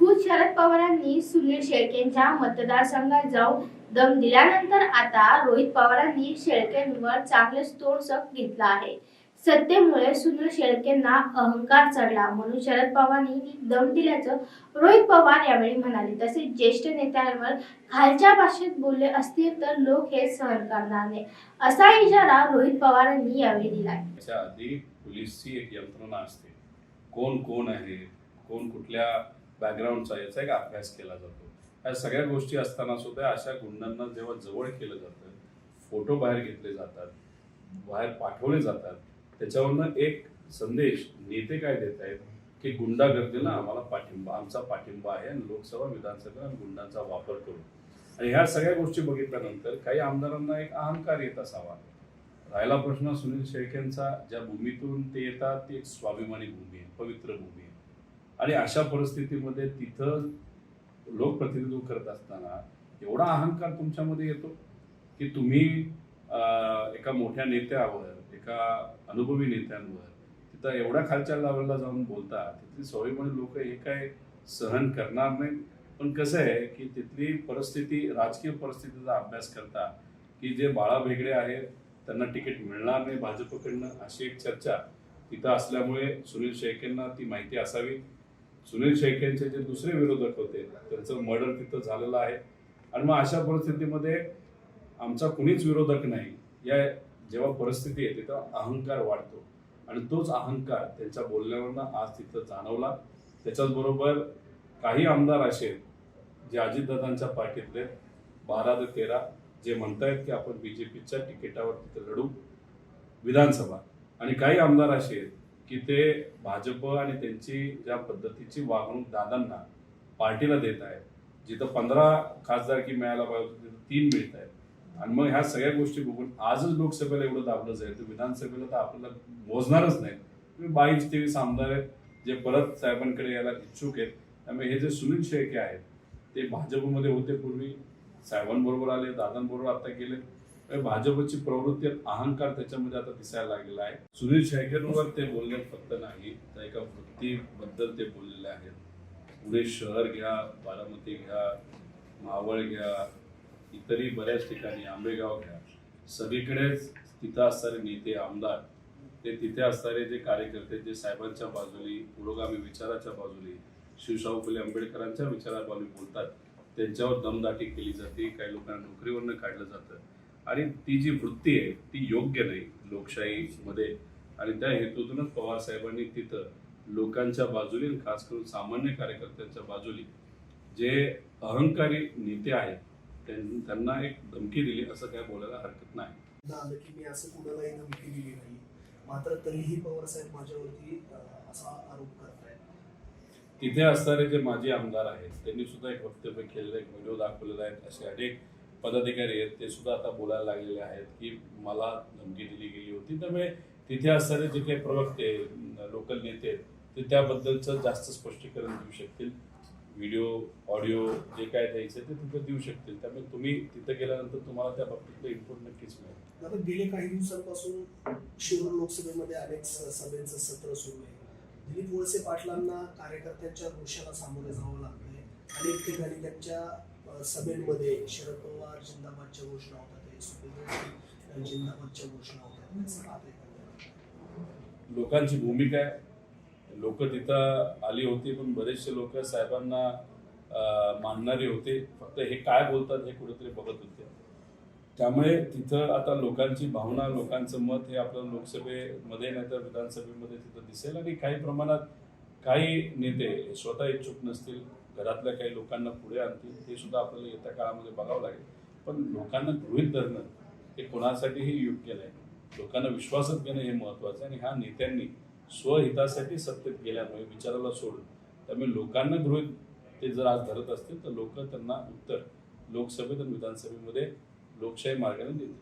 खुद शरद पवारांनी सुनील शेळकेंच्या मतदारसंघात जाऊन दम दिल्यानंतर आता रोहित पवारांनी शेळकेंवर चांगलेच तोडसक घेतला आहे. सत्तेमुळे सुनील शेळकेंना अहंकार चढला. म्हणून शरद पवारांनी दम दिल्याचं रोहित पवार यावेळी म्हणाले. तसेच ज्येष्ठ नेत्यांवर खालच्या भाषेत बोलले असतील तर लोक हे सहन करणार नाही. असा इशारा रोहित पवारांनी यावेळी दिला आधी पोलीसची एक यंत्रणा असते. कोण कोण आहे? कोण कुठल्या बॅकग्राऊंडचा याचा एक अभ्यास केला जातो. या सगळ्या गोष्टी असताना सुद्धा अशा गुंडांना जेव्हा जवळ केलं जातं फोटो बाहेर घेतले जातात बाहेर पाठवले जातात त्याच्यावरनं एक संदेश नेते काय देत आहेत की गुंडागर्दीला आम्हाला पाठिंबा आमचा पाठिंबा आहे आणि लोकसभा विधानसभेत आम्ही गुंडांचा वापर करू. आणि ह्या सगळ्या गोष्टी बघितल्यानंतर काही आमदारांना एक अहंकार येत असावा. राहिला प्रश्न सुनील शेळकेंचा ज्या भूमीतून ते येतात ती एक स्वाभिमानी भूमी आहे पवित्र भूमी आहे. आणि अशा परिस्थितीमध्ये तिथं लोकप्रतिनिधित्व करत असताना एवढा अहंकार तुमच्यामध्ये येतो की तुम्ही एका मोठ्या नेत्यावर एका अनुभवी नेत्यांवर तिथं एवढ्या खालच्या लेवलला जाऊन बोलता तिथली सवयीमुळे लोक हे काय सहन करणार नाहीत. पण कसं आहे की तिथली परिस्थिती राजकीय परिस्थितीचा अभ्यास करता की जे बाळा वेगळे आहेत त्यांना तिकीट मिळणार नाही भाजपकडनं अशी एक चर्चा तिथं असल्यामुळे सुनील शेळकेंना ती माहिती असावी. सुनील शेळकेंचे जे दुसरे विरोधक होते त्यांचं मर्डर तिथं झालेलं आहे. आणि मग अशा परिस्थितीमध्ये आमचा कुणीच विरोधक नाही. या जेव्हा परिस्थिती येते तेव्हा अहंकार वाढतो. आणि तोच अहंकार त्यांच्या बोलण्यावरनं आज तिथं जाणवला. त्याच्याच बरोबर काही आमदार असे आहेत, जे अजितदादांच्या पार्टीतले बारा ते तेरा जे म्हणतायत की आपण बीजेपीच्या तिकिटावर तिथं लढू. विधानसभा. आणि काही आमदार असे आहेत की ते भाजप आणि त्यांची ज्या पद्धतीची वागणूक दादांना पार्टीला देत आहेत जिथं पंधरा खासदारकी मिळायला पाहिजे होती, तिथं तीन मिळत आहेत. आणि मग ह्या सगळ्या गोष्टी बघून आजच लोकसभेला एवढं दाबलं जाईल तर विधानसभेला तर आपल्याला मोजणारच नाही. तुम्ही बावीस तेवीस आमदार आहेत जे परत साहेबांकडे यायला इच्छुक आहेत त्यामुळे हे जे सुनील शेळके आहेत ते भाजपमध्ये होते पूर्वी. साहेबांबरोबर आले दादांबरोबर आता गेले. भाजपची प्रवृत्ती अहंकार त्याच्यामध्ये आता दिसायला लागलेला आहे. सुनील शेळकेंवर ते बोलले फक्त नाही तर एका वृत्तीबद्दल ते बोललेले आहेत. पुणे शहर घ्या बारामती घ्या मावळ घ्या इतरही बऱ्याच ठिकाणी आंबेगाव घ्या. सगळीकडेच तिथं असणारे नेते आमदार ते तिथे असणारे जे कार्यकर्ते जे साहेबांच्या बाजूनी पुरोगामी विचाराच्या बाजूनी शिवशाहू फुले आंबेडकरांच्या विचाराबाजूनी बोलतात त्यांच्यावर दमदाटी केली जाते काही लोकांना नोकरीवरनं काढलं जातं. आणि ती जी वृत्ती आहे ती योग्य नाही लोकशाहीमध्ये. आणि त्या हेतूतूनच पवार साहेबांनी तिथं लोकांच्या बाजूने खास करून सामान्य कार्यकर्त्यांच्या बाजूने जे अहंकारी नेते आहेत त्यां- त्यांना एक धमकी दिली असं काय बोलायला हरकत नाही. की मी असं कुणालाही धमकी दिली नाही. मात्र तरीही पवारसाहेब माझ्यावरती अं, असा आरोप करतायत. तिथे असणारे जे माजी आमदार आहेत त्यांनी सुद्धा एक वक्तव्य केलेलं एक व्हिडिओ दाखवलेला आहे असे अनेक पदाधिकारी आहेत ते सुद्धा आता बोलायला लागलेले आहेत की मला धमकी दिली गेली होती. त्यामुळे तिथे असणारे जे काही प्रवक्ते लोकल नेते आहेत ते त्याबद्दलचं जास्त स्पष्टीकरण देऊ शकतील. व्हिडिओ ऑडिओ जे काय द्यायचं ते तुमचं देऊ शकतील. त्यामुळे तुम्ही तिथं गेल्यानंतर तुम्हाला त्या बाबतीतलं इनपुट नक्कीच मिळेल. आता गेले काही दिवसांपासून शिरूर लोकसभेमध्ये अनेक सभेचं सत्र सुरू आहे. दिलीप वळसे पाटलांना कार्यकर्त्यांच्या रोषाला सामोरे जावं लागतंय अनेक ठिकाणी त्यांच्या सभेमध्ये शरद पवार जिंदाबादच्या घोषणा होतात सुप्रिया जिंदाबादच्या घोषणा होतात लोकांची भूमिका आहे. लोक तिथं आली होती पण बरेचसे लोक साहेबांना मानणारे होते. फक्त हे काय बोलतात हे कुठेतरी बघत होते. त्यामुळे तिथं आता लोकांची भावना लोकांचं मत हे आपल्याला लोकसभेमध्ये नाही तर विधानसभेमध्ये तिथं दिसेल. आणि काही प्रमाणात काही नेते स्वतः इच्छुक नसतील. घरातल्या काही लोकांना पुढे आणतील ते सुद्धा आपल्याला येत्या काळामध्ये बघावं लागेल. पण लोकांना गृहित धरणं हे कोणासाठीही योग्य नाही. लोकांना विश्वासात घेणं हे महत्वाचं आहे आणि ह्या नेत्यांनी स्वहितासाठी सत्तेत गेल्यामुळे विचाराला सोडून त्यामुळे लोकांना गृहित ते जर आज धरत असतील तर लोक त्यांना उत्तर लोकसभेत आणि विधानसभेमध्ये लोकशाही मार्गाने देतील.